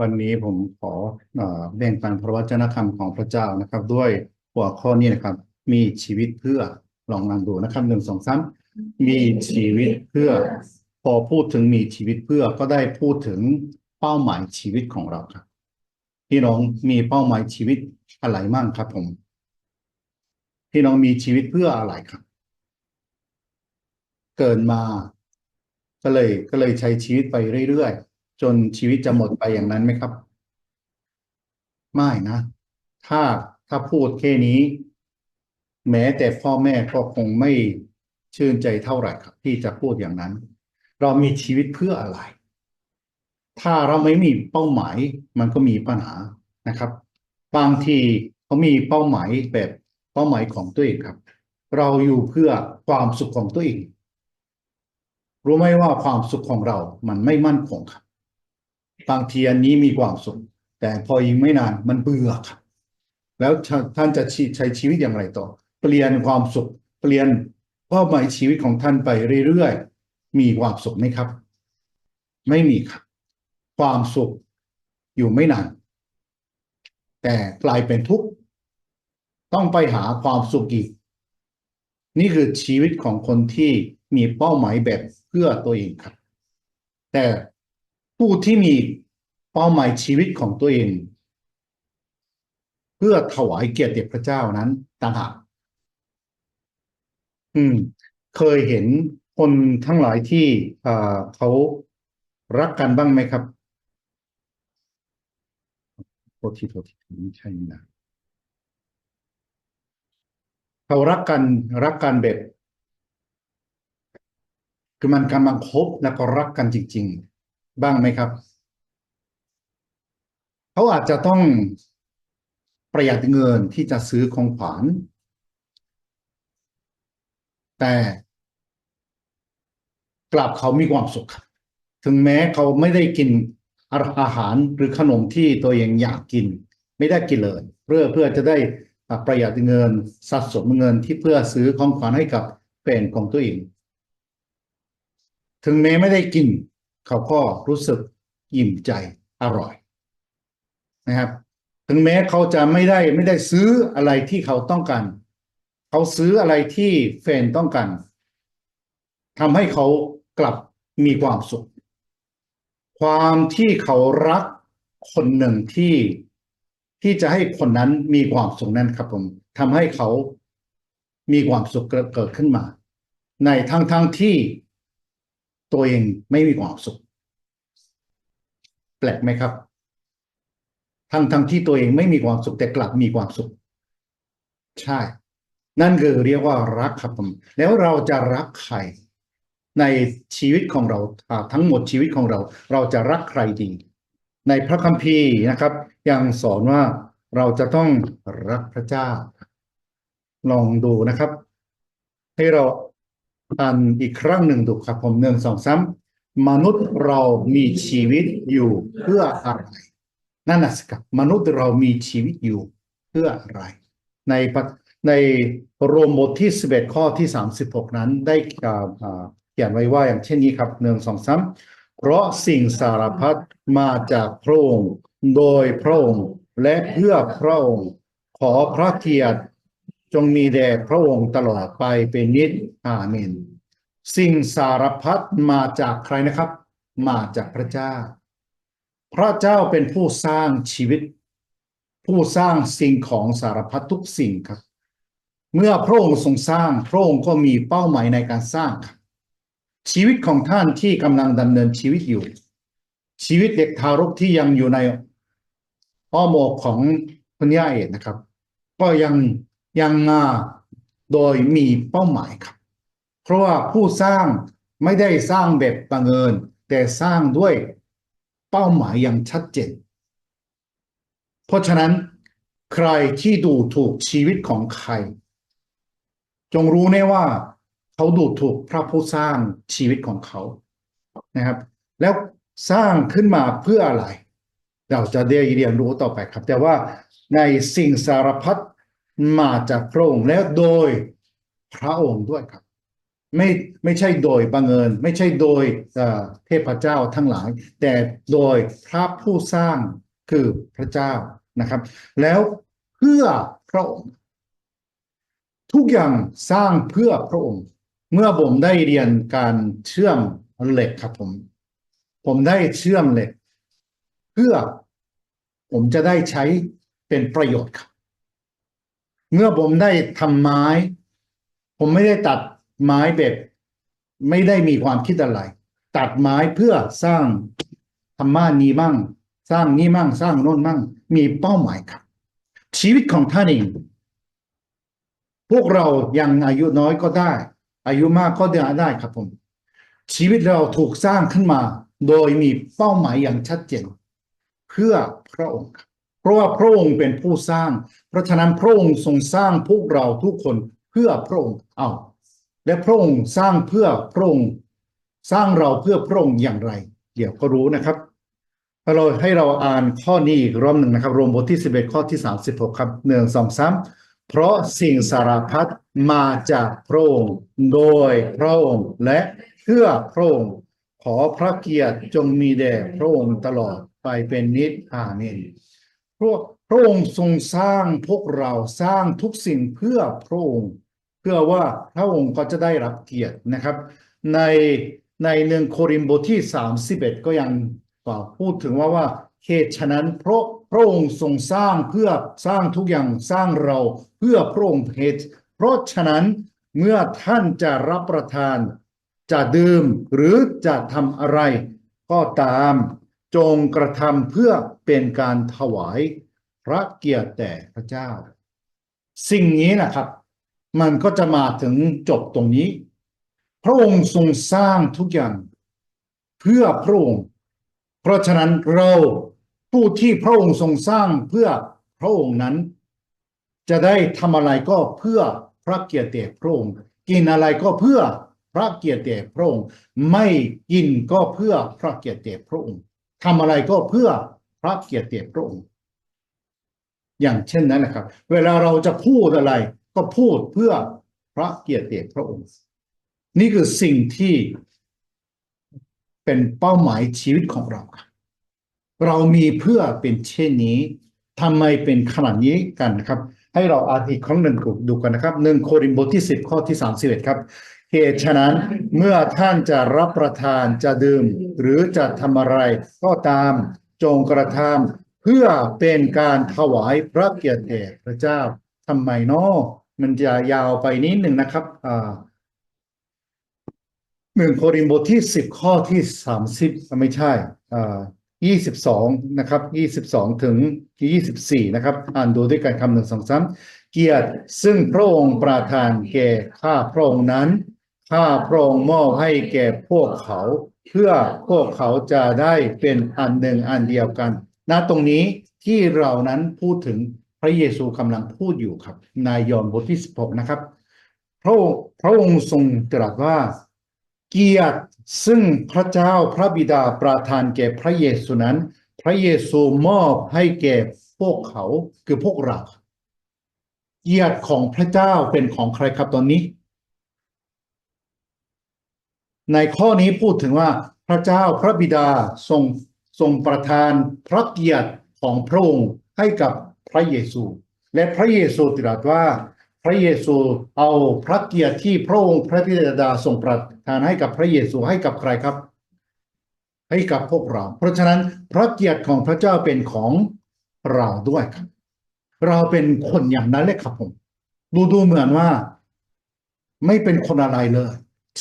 วันนี้ผมขอแบ่งปันพระวจนะคำของพระเจ้านะครับ ด้วยหัวข้อนี้นะครับ มีชีวิตเพื่อลองนังดูนะครับหนึ่งสองสามมีชีวิตเพื่อ พอพูดถึงมีชีวิตเพื่อก็ได้พูดถึงเป้าหมายชีวิตของเราครับพี่น้องมีเป้าหมายชีวิตอะไรมั่งครับผมพี่น้องมีชีวิตเพื่ออะไรครับ เกิดมา ก็เลยก็เลยใช้ชีวิตไปเรื่อยๆ จนชีวิตจะหมดไปอย่างนั้นไหมครับ ไม่นะ ถ้าถ้าพูดแค่นี้ แม้แต่พ่อแม่ก็คงไม่ชื่นใจเท่าไหร่ครับ ที่จะพูดอย่างนั้น เรามีชีวิตเพื่ออะไร ถ้าเราไม่มีเป้าหมาย มันก็มีปัญหานะครับ บางทีเขามีเป้าหมายแบบเป้าหมายของตัวเองครับ เราอยู่เพื่อความสุขของตัวเองรู้ไหมว่าความสุขของเรามันไม่มั่นคงครับ บางทีอันนี้มีความสุข แต่พอยิงไม่นานมันเบื่อครับแล้วท่านจะใช้ชีวิตอย่างไรต่อ เปลี่ยนความสุข เปลี่ยนเป้าหมายชีวิตของท่านไปเรื่อยๆ มีความสุขไหมครับ ไม่มีครับ ความสุขอยู่ไม่นาน แต่กลายเป็นทุกข์ ต้องไปหาความสุขอีก นี่คือชีวิตของคนที่มีเป้าหมายแบบเพื่อตัวเองครับ แต่ ผู้ที่มีเป้าหมายชีวิตของตัวเอง เพื่อถวายเกียรติพระเจ้านั้นต่างหากอืม เคยเห็นคนทั้งหลายที่เขารักกันบ้างไหมครับโทษทีโทษทีไม่ใช่นะเขารักกันรักกันแบบคือมันกำลังคบแล้วก็รักกันจริง ๆ บ้างไหมครับ เขาอาจจะต้องประหยัดเงินที่จะซื้อของขวัญแต่กลับเขามีความสุข ถึงแม้เขาไม่ได้กินอาหารหรือขนมที่ตัวเองอยากกิน ไม่ได้กินเลย เพื่อเพื่อจะได้ประหยัดเงินสะสมเงินที่เพื่อซื้อของขวัญให้กับแฟนของตัวเอง ถึงแม้ไม่ได้กิน เขาก็รู้สึกอิ่มใจอร่อยนะครับ ถึงแม้เขาจะไม่ได้ไม่ได้ซื้ออะไรที่เขาต้องการ เขาซื้ออะไรที่แฟนต้องการทำให้เขากลับมีความสุข ความที่เขารักคนหนึ่งที่ที่จะให้คนนั้นมีความสุขนั้นครับผมทำให้เขามีความสุขเกิดขึ้นมา ในทั้งทั้งที่ ตัวเองไม่มีความสุข แปลกไหมครับ ทั้งทั้งที่ตัวเองไม่มีความสุข แต่กลับมีความสุข ใช่ นั่นคือเรียกว่ารักครับผมแล้วเราจะรักใครในชีวิตของเราทั้งหมดชีวิตของเรา เราจะรักใครดี ในพระคัมภีร์นะครับ ยังสอนว่าเราจะต้องรักพระเจ้า ลองดูนะครับ ให้เรา อ่านอีกครั้งหนึ่งดูครับผมหนึ่งสองสามมนุษย์เรามีชีวิตอยู่เพื่ออะไรนั่นน่ะสิครับมนุษย์เรามีชีวิตอยู่เพื่ออะไร ในในโรมบทที่สิบเอ็ดข้อที่สามสิบหกนั้นได้เขียนไว้ว่าอย่างเช่นนี้ครับหนึ่งสองสามเพราะสิ่งสารพัดมาจากพระองค์โดยพระองค์และเพื่อพระองค์ขอพระเกียรติ จงมีแด่พระองค์ตลอดไปเป็นนิจอาเมน สิ่งสารพัดมาจากใครนะครับ มาจากพระเจ้า พระเจ้าเป็นผู้สร้างชีวิต ผู้สร้างสิ่งของสารพัดทุกสิ่งครับ เมื่อพระองค์ทรงสร้างพระองค์ก็มีเป้าหมายในการสร้างครับ ชีวิตของท่านที่กำลังดำเนินชีวิตอยู่ ชีวิตเด็กทารกที่ยังอยู่ในอ้อมอกของคุณย่าเอกนะครับ ก็ยัง ยังมาโดยมีเป้าหมายครับ เพราะว่าผู้สร้างไม่ได้สร้างแบบบังเอิญแต่สร้างด้วยเป้าหมายอย่างชัดเจน เพราะฉะนั้นใครที่ดูถูกชีวิตของใคร จงรู้แน่ว่าเขาดูถูกพระผู้สร้างชีวิตของเขานะครับ แล้วสร้างขึ้นมาเพื่ออะไร เราจะได้เรียนรู้ต่อไปครับ แต่ว่าในสิ่งสารพัด มาจากพระองค์แล้วโดยพระองค์ด้วยครับ ไม่ไม่ใช่โดยบังเอิญ ไม่ใช่โดยเทพเจ้าทั้งหลาย แต่โดยพระผู้สร้างคือพระเจ้านะครับ แล้วเพื่อพระองค์ ทุกอย่างสร้างเพื่อพระองค์ เมื่อผมได้เรียนการเชื่อมเหล็กครับผม ผมได้เชื่อมเหล็ก เพื่อผมจะได้ใช้เป็นประโยชน์ครับ เมื่อผมได้ทำไม้ ผมไม่ได้ตัดไม้แบบไม่ได้มีความคิดอะไร ตัดไม้เพื่อสร้างธรรมานี้มั่ง สร้างนี้มั่ง สร้างโน่นมั่ง มีเป้าหมายครับ ชีวิตของท่านเองพวกเรายังอายุน้อยก็ได้ อายุมากก็ได้ครับผม ชีวิตเราถูกสร้างขึ้นมา โดยมีเป้าหมายอย่างชัดเจน เพื่อพระองค์ค รับเพราะว่าพระองค์เป็นผู้สร้าง เพราะฉะนั้นพระองค์ทรงสร้างพวกเราทุกคนเพื่อพระองค์เอาและพระองค์สร้างเพื่อพระองค์สร้างเราเพื่อพระองค์อย่างไร เดี๋ยวก็รู้นะครับเราให้เราอ่านข้อนี้อีกรอบหนึ่งนะครับ รวมบทที่ 11 ข้อที่ 36 ครับหนึ่งสองสามเพราะสิ่งสารพัดมาจากพระองค์โดยพระองค์และเพื่อพระองค์ขอพระเกียรติจงมีแด่พระองค์ตลอดไปเป็นนิจอาเมน พระพระองค์ทรงสร้างพวกเราสร้างทุกสิ่งเพื่อพระองค์ เพื่อว่าพระองค์ก็จะได้รับเกียรตินะครับ ในในหนึ่งโครินธ์บทที่ 31 ก็ยังกล่าวพูดถึงว่าว่าเหตุฉะนั้นเพราะพระองค์ทรงสร้างเพื่อสร้างทุกอย่างสร้างเราเพื่อพระองค์เหตุเพราะฉะนั้นเมื่อท่านจะรับประทาน จะดื่มหรือจะทำอะไร ก็ตาม จงกระทำเพื่อเป็นการถวายพระเกียรติแด่พระเจ้า สิ่งนี้นะครับ มันก็จะมาถึงจบตรงนี้ พระองค์ทรงสร้างทุกอย่าง เพื่อพระองค์ เพราะฉะนั้นเราผู้ที่พระองค์ทรงสร้างเพื่อพระองค์นั้น จะได้ทำอะไรก็เพื่อพระเกียรติแด่พระองค์ กินอะไรก็เพื่อพระเกียรติแด่พระองค์ ไม่กินก็เพื่อพระเกียรติแด่พระองค์ ทำอะไรก็เพื่อพระเกียรติพระองค์ อย่างเช่นนั้นนะครับ เวลาเราจะพูดอะไร ก็พูดเพื่อพระเกียรติพระองค์ นี่คือสิ่งที่เป็นเป้าหมายชีวิตของเรา เรามีเพื่อเป็นเช่นนี้ทำไมเป็นขนาดนี้กันนะครับ ให้เราอ่านอีกครั้งหนึ่งดูกันนะครับหนึ่งโครินธ์บทที่สิบข้อที่สามสิบเอ็ดครับ เหตุฉะนั้นเมื่อท่านจะรับประทานจะดื่ม หรือจะทำอะไรก็ตามจงกระทำเพื่อเป็นการถวายพระเกียรติแด่พระเจ้าทำไมเนาะมันจะยาวไปนิดหนึ่งนะครับอ่าหนึ่งโครินธ์บทที่สิบข้อที่สามสิบไม่ใช่อ่ายี่สิบสองนะครับยี่สิบสองถึงยี่สิบสี่นะครับ อ่านดูด้วยกันคำหนึ่งสองสามเกียรติซึ่งพระองค์ประทานแก่ข้าพระองค์นั้น ข้าพระองค์มอบให้แก่พวกเขา เพื่อพวกเขาจะได้เป็นอันหนึ่งอันเดียวกันณตรงนี้ที่เรานั้นพูดถึงพระเยซูกำลังพูดอยู่ครับนายยอห์นบทที่ 16 นะครับ พระองค์พระองค์ทรงตรัสว่า เกียรติซึ่งพระเจ้าพระบิดาประทานแก่พระเยซูนั้น พระเยซูมอบให้แก่พวกเขาคือพวกเราเกียรติของพระเจ้าเป็นของใครครับตอนนี้ ในข้อนี้พูดถึงว่าพระเจ้าพระบิดาทรงทรงประทานพระเกียรติของพระองค์ให้กับพระเยซู และพระเยซูตรัสว่าพระเยซูเอาพระเกียรติที่พระองค์พระบิดาทรงประทานให้กับพระเยซูให้กับใครครับ ให้กับพวกเรา เพราะฉะนั้นพระเกียรติของพระเจ้าเป็นของเราด้วยครับ เราเป็นคนอย่างนั้นเลยครับผม ดูดูเหมือนว่า ไม่เป็นคนอะไรเลย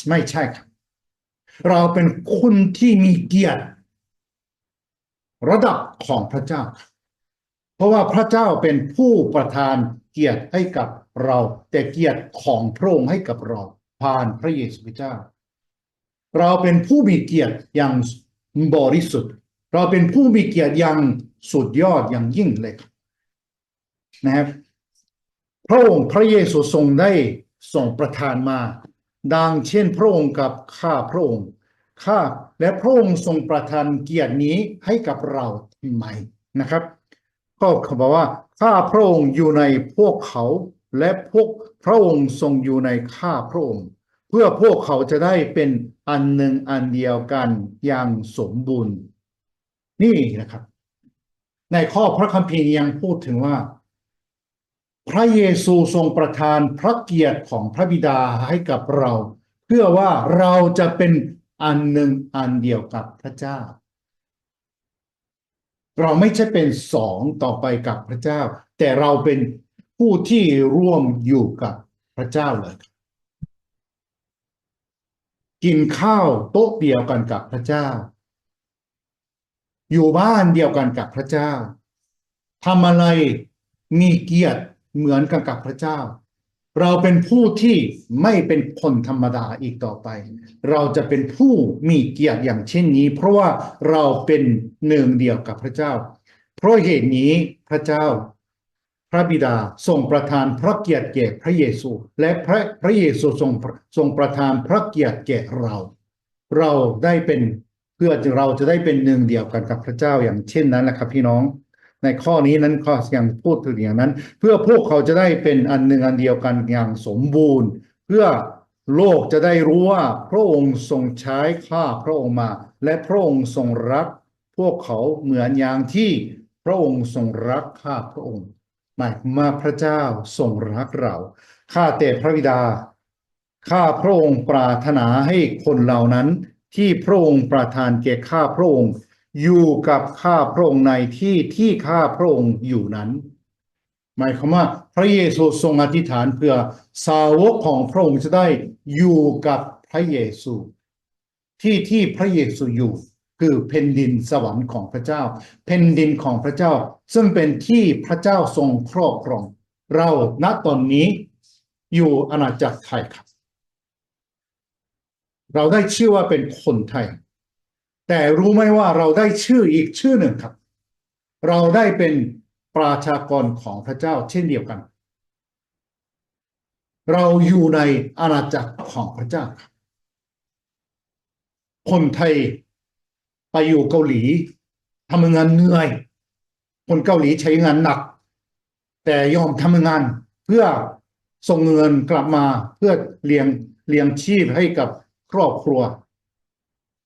ไม่ใช่ครับ เราเป็นคนที่มีเกียรติ ระดับของพระเจ้า เพราะว่าพระเจ้าเป็นผู้ประทานเกียรติให้กับเรา แต่เกียรติของพระองค์ให้กับเรา ผ่านพระเยซูคริสต์เจ้า เราเป็นผู้มีเกียรติอย่างบริสุทธิ์ เราเป็นผู้มีเกียรติอย่างสุดยอดอย่างยิ่งเลยครับนะครับพระองค์พระเยซูทรงได้ส่งประทานมา ดังเช่นพระองค์กับข้าพระองค์ข้าและพระองค์ทรงประทานเกียรตินี้ให้กับเราทำไมนะครับ ก็เขาบอกว่าข้าพระองค์อยู่ในพวกเขาและพวกพระองค์ทรงอยู่ในข้าพระองค์ เพื่อพวกเขาจะได้เป็นอันหนึ่งอันเดียวกันอย่างสมบูรณ์ นี่นะครับ ในข้อพระคัมภีร์ยังพูดถึงว่า พระเยซูทรงประทานพระเกียรติของพระบิดาให้กับเรา เพื่อว่าเราจะเป็นอันหนึ่งอันเดียวกับพระเจ้า เราไม่ใช่เป็นสองต่อไปกับพระเจ้า แต่เราเป็นผู้ที่ร่วมอยู่กับพระเจ้าเลย กินข้าวโต๊ะเดียวกันกับพระเจ้า อยู่บ้านเดียวกันกับพระเจ้าทำอะไรมีเกียรติ เหมือนกันกับพระเจ้า เราเป็นผู้ที่ไม่เป็นคนธรรมดาอีกต่อไป เราจะเป็นผู้มีเกียรติอย่างเช่นนี้ เพราะว่าเราเป็นหนึ่งเดียวกับพระเจ้า เพราะเหตุนี้พระเจ้า พระบิดาทรงประทานพระเกียรติแก่พระเยซู และพระพระเยซูทรงทรงประทานพระเกียรติแก่เรา เราได้เป็นเพื่อเราจะได้เป็นหนึ่งเดียวกันกับพระเจ้าอย่างเช่นนั้นแหละครับพี่น้อง ในข้อนี้นั้นข้อยังพูดถึงอย่างนั้น เพื่อพวกเขาจะได้เป็นอันหนึ่งอันเดียวกันอย่างสมบูรณ์ เพื่อโลกจะได้รู้ว่าพระองค์ทรงใช้ข้าพระองค์มา และพระองค์ทรงรัก พวกเขาเหมือนอย่างที่พระองค์ทรงรักข้าพระองค์หมายมาพระเจ้าทรงรักเราข้าแต่พระบิดาข้าพระองค์ปรารถนาให้คนเหล่านั้นที่พระองค์ประทานแก่ข้าพระองค์ อยู่กับข้าพระองค์ในที่ที่ข้าพระองค์อยู่นั้น หมายความว่า พระเยซูทรงอธิษฐานเพื่อสาวกของพระองค์จะได้อยู่กับพระเยซู ที่ที่พระเยซูอยู่คือแผ่นดินสวรรค์ของพระเจ้าแผ่นดินของพระเจ้า ซึ่งเป็นที่พระเจ้าทรงครอบครอง เราณตอนนี้อยู่อาณาจักรไทยครับ เราได้ชื่อว่าเป็นคนไทย แต่รู้ไหมว่าเราได้ชื่ออีกชื่อหนึ่งครับ เราได้เป็นประชากรของพระเจ้าเช่นเดียวกัน เราอยู่ในอาณาจักรของพระเจ้าครับ คนไทยไปอยู่เกาหลีทำงานเหนื่อย คนเกาหลีใช้งานหนัก แต่ยอมทำงานเพื่อส่งเงินกลับมาเพื่อเลี้ยงเลี้ยงชีพให้กับครอบครัว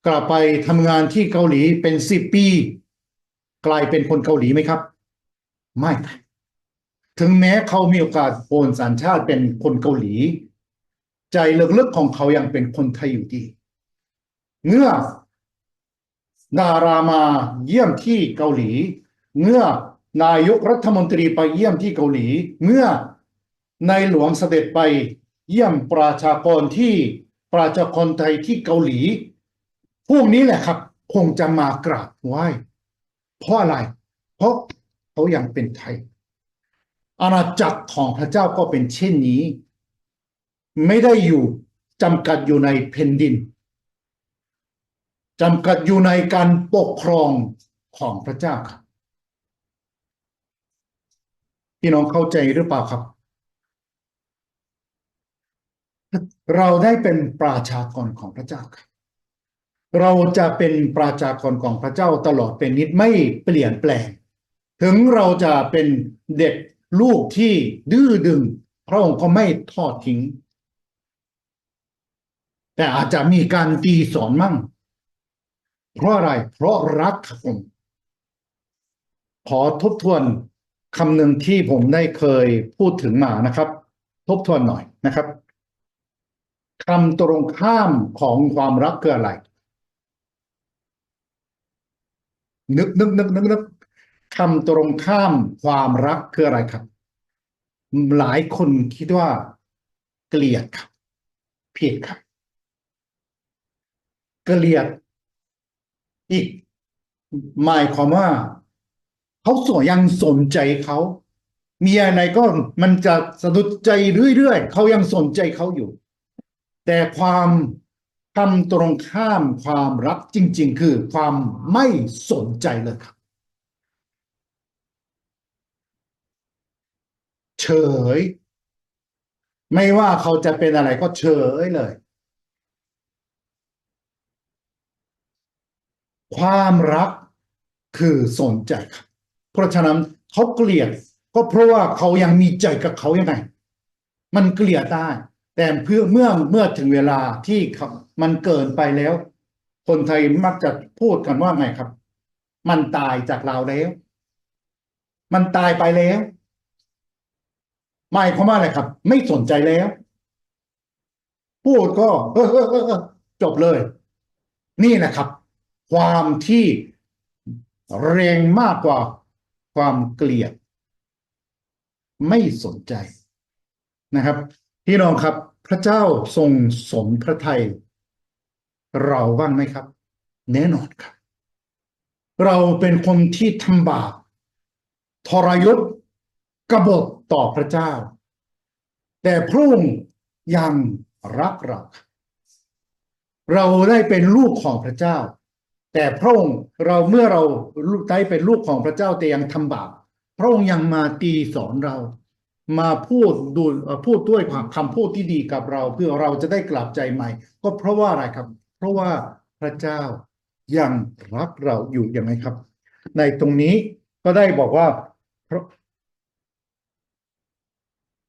กลับไปทำงานที่เกาหลีเป็นสิบปี กลายเป็นคนเกาหลีไหมครับ ไม่ ถึงแม้เขามีโอกาสโอนสัญชาติเป็นคนเกาหลี ใจลึกๆของเขายังเป็นคนไทยอยู่ดีเมื่อดารามาเยี่ยมที่เกาหลี เมื่อนายกรัฐมนตรีไปเยี่ยมที่เกาหลี เมื่อนายหลวงเสด็จไปเยี่ยมประชากรที่ประชากรไทยที่เกาหลี พวกนี้แหละครับ คงจะมากราบไหว้เพราะอะไร เพราะเขายังเป็นไทย อาณาจักรของพระเจ้าก็เป็นเช่นนี้ ไม่ได้อยู่จำกัดอยู่ในแผ่นดินจำกัดอยู่ในการปกครองของพระเจ้าครับพี่น้องเข้าใจหรือเปล่าครับ เราได้เป็นประชากรของพระเจ้าครับ เราจะเป็นประชากรของพระเจ้าตลอดเป็นนิดไม่เปลี่ยนแปลง ถึงเราจะเป็นเด็กลูกที่ดื้อดึง พระองค์ก็ไม่ทอดทิ้ง แต่อาจจะมีการตีสอนมั่ง เพราะอะไร เพราะรักครับผมขอทบทวนคำหนึ่งที่ผมได้เคยพูดถึงมานะครับ ทบทวนหน่อยนะครับคำตรงข้ามของความรักคืออะไร นึกนึกนึกนึกนึกคำตรงข้ามความรักคืออะไรครับ หลายคนคิดว่า เกลียดครับผิดครับ เกลียด อีก หมายความว่าเขาสวยยังสนใจเขาเมีอะไรก็มันจะสะดุดใจเรื่อยๆเขายังสนใจเขาอยู่ แต่ความ คำตรงข้ามความรักจริง ๆ คือความไม่สนใจเลยครับ เฉย ไม่ว่าเขาจะเป็นอะไรก็เฉยเลย ความรักคือสนใจครับ เพราะฉะนั้นเขาเกลียดก็เพราะว่าเขายังมีใจกับเขายังไง มันเกลียดได้ แต่เพื่อเมื่อเมื่อถึงเวลาที่มันเกินไปแล้ว คนไทยมักจะพูดกันว่าไงครับ มันตายจากเราแล้ว มันตายไปแล้วหมายความว่าอะไรครับ ไม่สนใจแล้ว พูดก็เออเออเออจบเลย นี่แหละครับ ความที่แรงมากกว่าความเกลียด ไม่สนใจนะครับ พี่น้องครับ พระเจ้าทรงสนพระทัยเราบ้างไหมครับ แน่นอนครับ เราเป็นคนที่ทำบาปทรยศกบฏต่อพระเจ้า แต่พระองค์ยังรักเราเราได้เป็นลูกของพระเจ้า แต่พระองค์เราเมื่อเราได้เป็นลูกของพระเจ้าแต่ยังทำบาปพระองค์ยังมาตีสอนเรา มาพูดดูพูดด้วยความคำพูดที่ดีกับเรา เพื่อเราจะได้กลับใจใหม่ ก็เพราะว่าอะไรครับ เพราะว่าพระเจ้ายังรักเราอยู่อย่างไรครับ ในตรงนี้ก็ได้บอกว่าเพราะ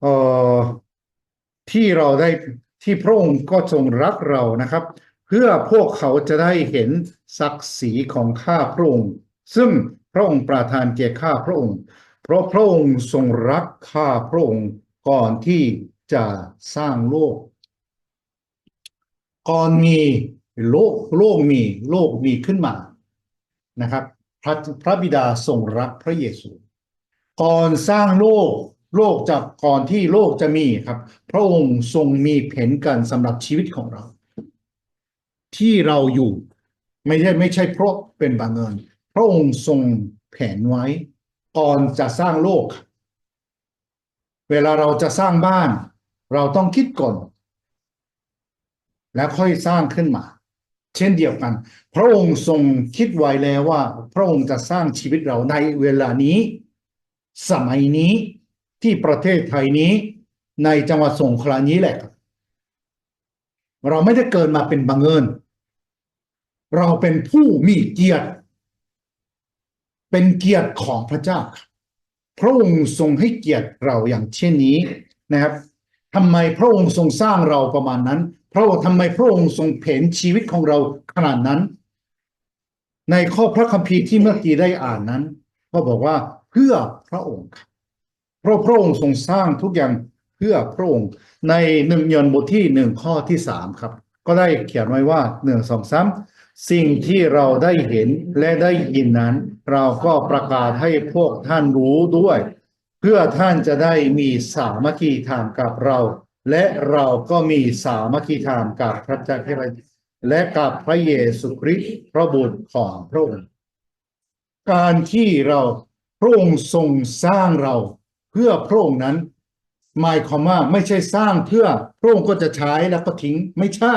เอ่อที่เราได้ที่พระองค์ก็ทรงรักเรานะครับ เพื่อพวกเขาจะได้เห็นศักดิ์ศรีของข้าพระองค์ ซึ่งพระองค์ประทานแก่ข้าพระองค์ ราะพระองค์ทรงรักข้าพระองค์ก่อนที่จะสร้างโลก ก่อนมีโลกโลกมีโลกมีขึ้นมานะครับ พระพระบิดาทรงรักพระเยซู ก่อนสร้างโลกโลกจากก่อนที่โลกจะมีครับ พระองค์ทรงมีแผนการสำหรับชีวิตของเรา ที่เราอยู่ไม่ใช่ไม่ใช่เพราะเป็นบังเอิญพระองค์ทรงแผนไว้ ก่อนจะสร้างโลก เวลาเราจะสร้างบ้าน เราต้องคิดก่อน แล้วค่อยสร้างขึ้นมา เช่นเดียวกัน พระองค์ทรงคิดไว้แล้วว่า พระองค์จะสร้างชีวิตเราในเวลานี้ สมัยนี้ที่ประเทศไทยนี้ในจังหวัดสงขลานี้แหละ เราไม่ได้เกิดมาเป็นบังเอิญ เราเป็นผู้มีเกียรติ เป็นเกียรติของพระเจ้าครับพระองค์ทรงให้เกียรติเราอย่างเช่นนี้นะครับทำไมพระองค์ทรงสร้างเราประมาณนั้น พราะว่าทำไมพระองค์ทรงเผนชีวิตของเราขนาดนั้น ในข้อพระคัมภีร์ที่เมื่อกี้ได้อ่านนั้น ก็บอกว่าเพื่อพระองค์ครับเพราะพระองค์ทรงสร้างทุกอย่างเพื่อพระองค์ ในหนึ่งยนบทที่หนึ่งข้อที่สามครับ ก็ได้เขียนไว้ว่าหนึ่งสองสาม สิ่งที่เราได้เห็นและได้ยินนั้น เราก็ประกาศให้พวกท่านรู้ด้วย เพื่อท่านจะได้มีสามัคคีธรรมกับเรา และเราก็มีสามัคคีธรรมกับพระเจ้าและกับพระเยซูคริสต์พระบุตรของพระองค์การที่เราพระองค์ทรงสร้างเราเพื่อพระองค์นั้นหมายความว่าไม่ใช่สร้างเพื่อพระองค์ก็จะใช้แล้วก็ทิ้งไม่ใช่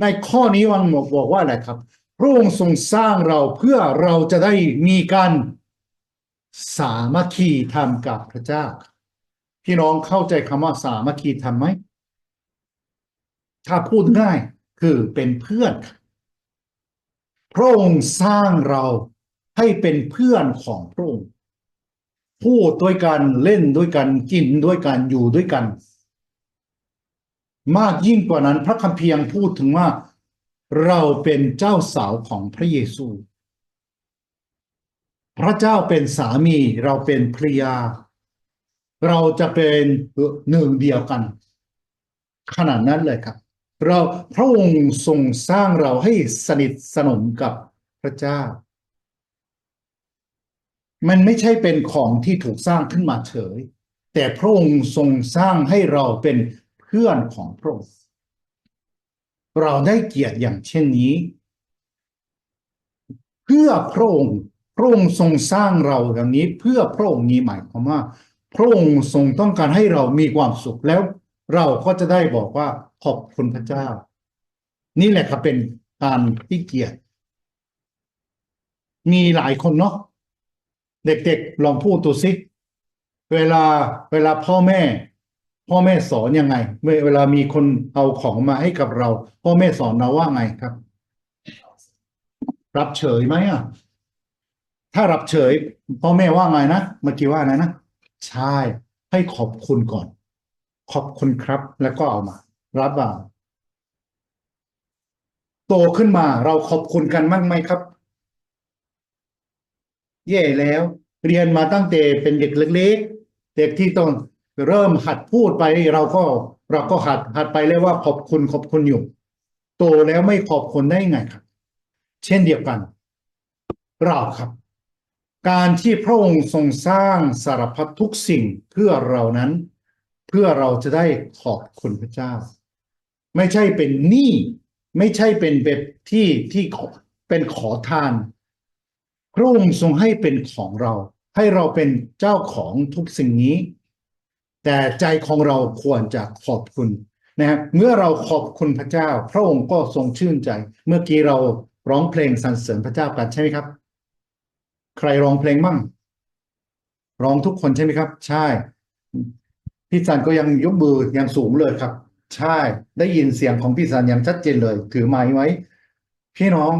ในข้อนี้วังหมกบอกว่าอะไรครับ พระองค์ทรงสร้างเราเพื่อเราจะได้มีการสามัคคีธรรมกับพระเจ้า พี่น้องเข้าใจคำว่าสามัคคีธรรมไหม ถ้าพูดง่ายคือเป็นเพื่อน พระองค์สร้างเราให้เป็นเพื่อนของพระองค์พูดด้วยกันเล่นด้วยกันกินด้วยกันอยู่ด้วยกัน มากยิ่งกว่านั้น พระคัมภีร์ยังพูดถึงว่า เราเป็นเจ้าสาวของพระเยซู พระเจ้าเป็นสามี เราเป็นภรรยา เราจะเป็นหนึ่งเดียวกัน ขนาดนั้นเลยครับ เราพระองค์ทรงสร้างเราให้สนิทสนมกับพระเจ้า มันไม่ใช่เป็นของที่ถูกสร้างขึ้นมาเฉย แต่พระองค์ทรงสร้างให้เราเป็น พื่อนของพระองค์เราได้เกียรติอย่างเช่นนี้ เพื่อพระองค์พระองค์ทรงสร้างเราอย่างนี้เพื่อพระองค์นี้หมายความว่า พระองค์ทรงต้องการให้เรามีความสุขแล้ว เราก็จะได้บอกว่าขอบคุณพระเจ้า นี่แหละครับเป็นการที่เกียรติมีหลายคนเนาะเด็กๆลองพูดดูสิเวลาเวลาพ่อแม่ พ่อแม่สอนยังไง เมื่อเวลามีคนเอาของมาให้กับเรา พ่อแม่สอนเราว่าไงครับ รับเฉยไหมอะ ถ้ารับเฉย พ่อแม่ว่าไงนะเมื่อกี้ว่าไรนะใช่ให้ขอบคุณก่อน ขอบคุณครับ แล้วก็เอามา รับว่าโตขึ้นมาเราขอบคุณกันมั้งไหมครับแย่แล้ว เรียนมาตั้งแต่เป็นเด็กเล็กๆ เด็กที่ต้อง เริ่มหัดพูดไปเราก็เราก็หัดหัดไปแล้วว่าขอบคุณขอบคุณอยู่ โตแล้วไม่ขอบคุณได้ไงครับ เช่นเดียวกัน เราครับ การที่พระองค์ทรงสร้างสารพัดทุกสิ่งเพื่อเรานั้น เพื่อเราจะได้ขอบคุณพระเจ้า ไม่ใช่เป็นหนี้ไม่ใช่เป็นแบบที่ที่ขอเป็นขอทาน พระองค์ทรงให้เป็นของเรา ให้เราเป็นเจ้าของทุกสิ่งนี้ แต่ใจของเราควรจะขอบคุณนะครับเมื่อเราขอบคุณพระเจ้า พระองค์ก็ทรงชื่นใจ เมื่อกี้เราร้องเพลงสรรเสริญพระเจ้ากันใช่ไหมครับ ใครร้องเพลงบ้างร้องทุกคนใช่ไหมครับ ใช่พี่สันก็ยังยกมือยังสูงเลยครับ ใช่ได้ยินเสียงของพี่สันย่างชัดเจนเลย ถือไม้ไว้ พี่น้อง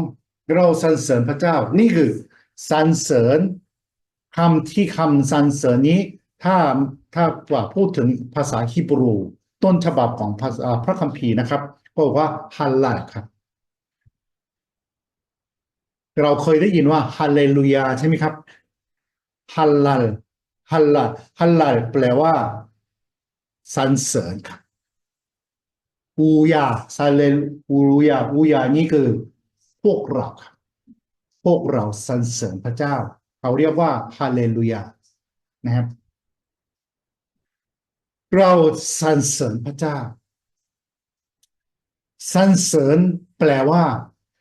เราสรรเสริญพระเจ้า นี่คือสรรเสริญคำที่คำสรรเสริญนี้ ถ้า ถ้าว่าพูดถึงภาษาฮีบรู ต้นฉบับของภาษาพระคัมภีร์นะครับ ก็บอกว่าฮัลลาครับ เราเคยได้ยินว่าฮาเลลูยาใช่ไหมครับฮัลลัลฮัลลัลฮัลลัลแปลว่าสรรเสริญครับอูยาซาเลอูยาอูยานี่คือ พวกเราครับพวกเราสรรเสริญพระเจ้า เขาเรียกว่าฮาเลลูยานะครับ เราสรรเสริญพระเจ้าสรรเสริญแปลว่า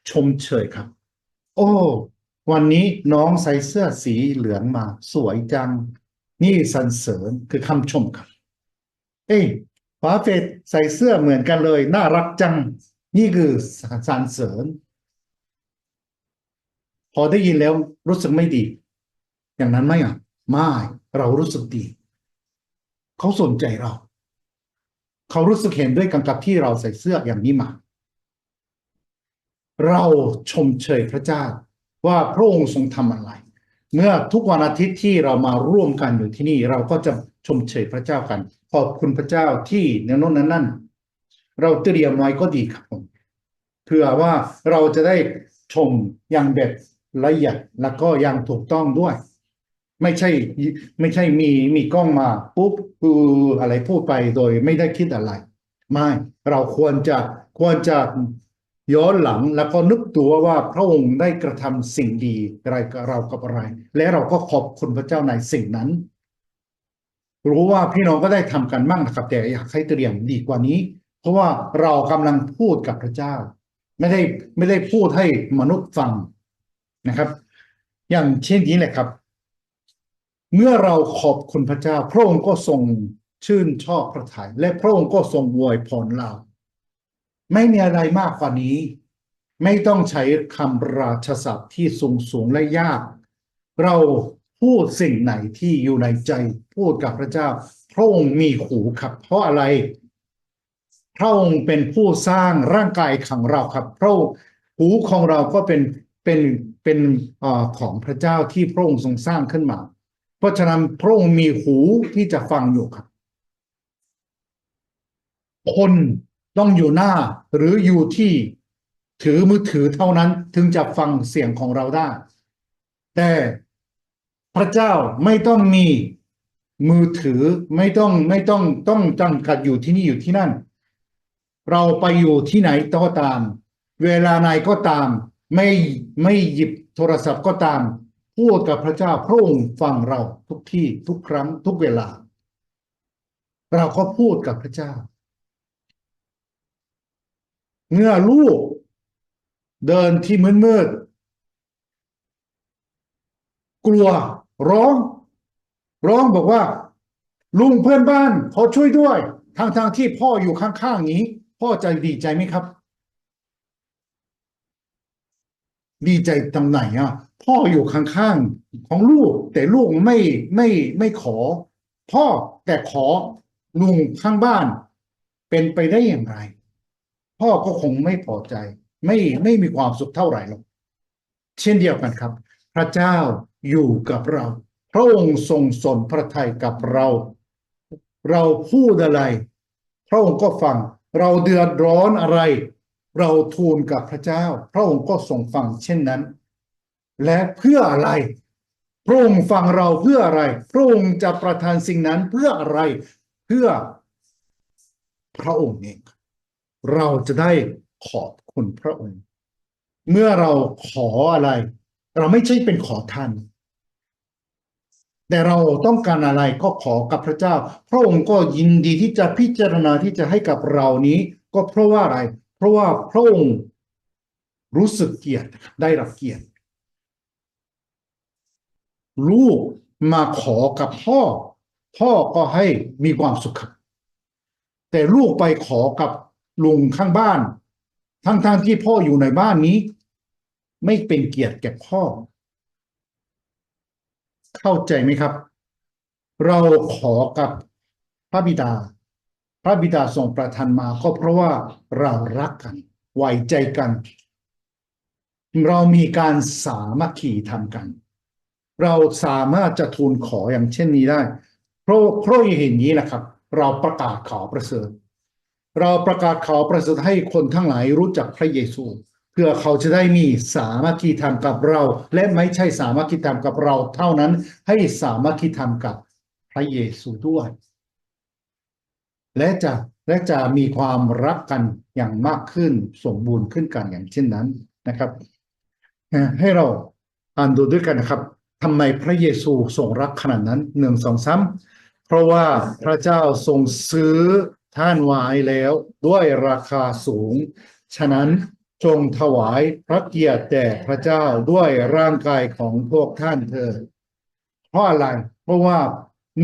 ชมเชยครับ โอ้วันนี้น้องใส่เสื้อสีเหลืองมา สวยจัง นี่สรรเสริญคือคำชมครับ เอ้ยฟ้าเฟดใส่เสื้อเหมือนกันเลย น่ารักจัง นี่คือสรรเสริญ พอได้ยินแล้วรู้สึกไม่ดี อย่างนั้นไหมอะไม่เรารู้สึกดี เขาสนใจเรา เขารู้สึกเห็นด้วยกันกับที่เราใส่เสื้ออย่างนี้มา เราชมเชยพระเจ้าว่าพระองค์ทรงทำอะไร เมื่อทุกวันอาทิตย์ที่เรามาร่วมกันอยู่ที่นี่ เราก็จะชมเชยพระเจ้ากัน ขอบคุณพระเจ้าที่ในโน้นนั้นนั่นเราเตรียมไว้ก็ดีครับผมเพื่อว่าเราจะได้ชมอย่างแบบละเอียดแล้วก็อย่างถูกต้องด้วย ไม่ใช่ ไม่ใช่มีมีกล้องมาปุ๊บคืออะไรพูดไปโดยไม่ได้คิดอะไร ไม่ เราควรจะควรจะย้อนหลังแล้วก็นึกตัวว่าพระองค์ได้กระทำสิ่งดีอะไรกับเรากับอะไร และเราก็ขอบคุณพระเจ้าในสิ่งนั้น รู้ว่าพี่น้องก็ได้ทำกันมั่งนะครับแต่อยากให้เตรียมดีกว่านี้ เพราะว่าเรากำลังพูดกับพระเจ้า ไม่ได้ไม่ได้พูดให้มนุษย์ฟังนะครับ อย่างเช่นนี้แหละครับ เมื่อเราขอบคุณพระเจ้า พระองค์ก็ทรงชื่นชอบพระทยัยและพระองค์ก็ทรงอวยพรเรา ไม่มีอะไรมากกว่านี้ ไม่ต้องใช้คำราชศัพท์ที่สูงสูงและยาก เราพูดสิ่งไหนที่อยู่ในใจพูดกับพระเจ้า พระองค์มีหูครับ เพราะอะไร พระองค์เป็นผู้สร้างร่างกายของเราครับพระองค์หูของเราก็เป็นเป็นเป็นอของพระเจ้าที่พระองค์ทรงสร้างขึ้นมา ราะฉะนั้นพระองค์มีหูที่จะฟังอยู่ครับ คนต้องอยู่หน้าหรืออยู่ที่ถือมือถือเท่านั้นถึงจะฟังเสียงของเราได้ แต่พระเจ้าไม่ต้องมีมือถือไม่ต้องไม่ต้องต้องจำกัดอยู่ที่นี่อยู่ที่นั่น เราไปอยู่ที่ไหนก็ตาม เวลาไหนก็ตาม ไม่ไม่หยิบโทรศัพท์ก็ตาม พูดกับพระเจ้าพระองค์ฟังเราทุกที่ทุกครั้งทุกเวลา เราก็พูดกับพระเจ้า เมื่อลูกเดินที่มืดมืดกลัวร้อง ร้องบอกว่า ลุงเพื่อนบ้านขอช่วยด้วยทางทางที่พ่ออยู่ข้างๆนี้ พ่อใจดีใจไหมครับ ดีใจตรงไหนอะ พ่ออยู่ข้างๆของลูก แต่ลูกไม่ไม่ไม่ขอ พ่อแต่ขอลุงข้างบ้าน เป็นไปได้อย่างไร พ่อก็คงไม่พอใจ ไม่ไม่มีความสุขเท่าไหร่หรอกเช่นเดียวกันครับ พระเจ้าอยู่กับเรา พระองค์ทรงสนพระทัยกับเรา เราพูดอะไร พระองค์ก็ฟัง เราเดือดร้อนอะไร เราทูลกับพระเจ้า พระองค์ก็ทรงฟังเช่นนั้น และเพื่ออะไร พระองค์ฟังเราเพื่ออะไร พระองค์จะประทานสิ่งนั้นเพื่ออะไร เพื่อพระองค์เอง เราจะได้ขอบคุณพระองค์ เมื่อเราขออะไร เราไม่ใช่เป็นขอทานแต่เราต้องการอะไรก็ขอกับพระเจ้า พระองค์ก็ยินดีที่จะพิจารณาที่จะให้กับเรานี้ ก็เพราะว่าอะไร เพราะว่าพระองค์รู้สึกเกียรติได้รับเกียรติ ลูกมาขอกับพ่อ พ่อก็ให้มีความสุข แต่ลูกไปขอกับลุงข้างบ้าน ทั้งๆที่พ่ออยู่ในบ้านนี้ ไม่เป็นเกียรติแก่พ่อ เข้าใจไหมครับ เราขอกับพระบิดา พระบิดาทรงประทานมาก็เพราะว่าเรารักกันไว้ใจกัน เรามีการสามัคคีทำกัน เราสามารถจะทูลขออย่างเช่นนี้ได้ เพราะเพราะอย่างนี้แหละครับ เราประกาศข่าวประเสริฐ เราประกาศข่าวประเสริฐให้คนทั้งหลายรู้จักพระเยซู เพื่อเขาจะได้มีสามัคคีธรรมกับเรา และไม่ใช่สามัคคีธรรมกับเรา เท่านั้นให้สามัคคีธรรมกับพระเยซูด้วย และจะและจะมีความรักกันอย่างมากขึ้นสมบูรณ์ขึ้นกันอย่างเช่นนั้นนะครับ ให้เราอ่านดูด้วยกันนะครับทำไมพระเยซูทรงรักขนาดนั้นหนึ่งสองสามเพราะว่าพระเจ้าทรงซื้อท่านไว้แล้วด้วยราคาสูง ฉะนั้นจงถวายพระเกียรติแด่พระเจ้าด้วยร่างกายของพวกท่านเถิดเพราะอะไร เพราะว่า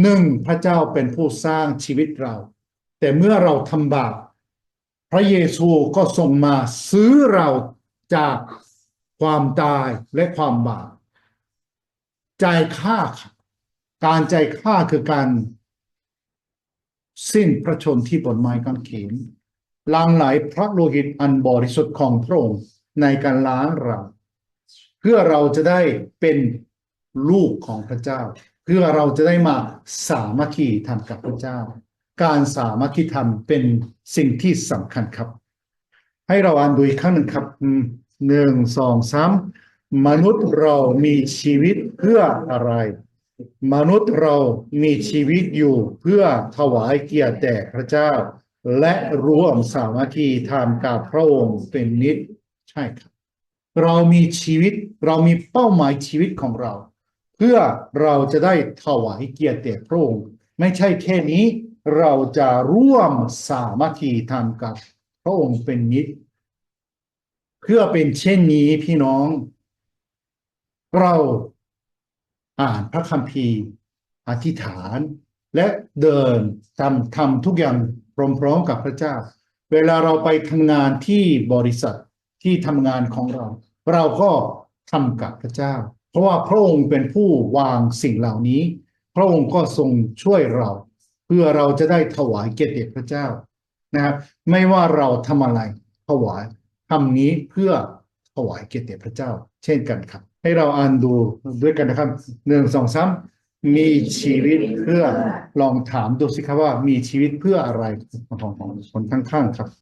หนึ่งพระเจ้าเป็นผู้สร้างชีวิตเรา แต่เมื่อเราทำบาปพระเยซูก็ทรงมาซื้อเราจากความตายและความบาปใจค่า การใจค่าคือการ สิ้นพระชนที่บนไม้กางเขนลังไหลพระโลหิตอันบริสุทธิ์ของพระองค์ในการล้างเรา เพื่อเราจะได้เป็นลูกของพระเจ้า เพื่อเราจะได้มาสามัคคีทำกับพระเจ้า การสามัคคีธรรมเป็นสิ่งที่สำคัญครับ ให้เราอ่านดูอีกครั้งหนึ่งครับหนึ่งสองสามมนุษย์เรามีชีวิตเพื่ออะไร มนุษย์เรามีชีวิตอยู่เพื่อถวายเกียรติแด่พระเจ้า และร่วมสามัคคีทำกับพระองค์เป็นนิจใช่ครับ เรามีชีวิตเรามีเป้าหมายชีวิตของเรา เพื่อเราจะได้ถวายเกียรติแด่พระองค์ไม่ใช่แค่นี้ เราจะร่วมสามัคคีทำกับ พระองค์เป็นนิจเพื่อเป็นเช่นนี้พี่น้อง เราอ่านพระคัมภีร์อธิษฐาน และเดินทำทำทุกอย่างพร้อมๆกับพระเจ้า เวลาเราไปทำงานที่บริษัทที่ทำงานของเรา เราก็ทำกับพระเจ้า เพราะว่าพระองค์เป็นผู้วางสิ่งเหล่านี้ พระองค์ก็ทรงช่วยเรา พื่อเราจะได้ถวายเกียรติพระเจ้านะครับไม่ว่าเราทำอะไรถวายทำนี้เพื่อถวายเกียรติพระเจ้า เช่นกันครับ ให้เราอ่านดูด้วยกันนะครับหนึ่งสองสามมีชีวิตเพื่อลองถามดูสิครับว่ามีชีวิตเพื่ออะไรของของคนข้างๆครับ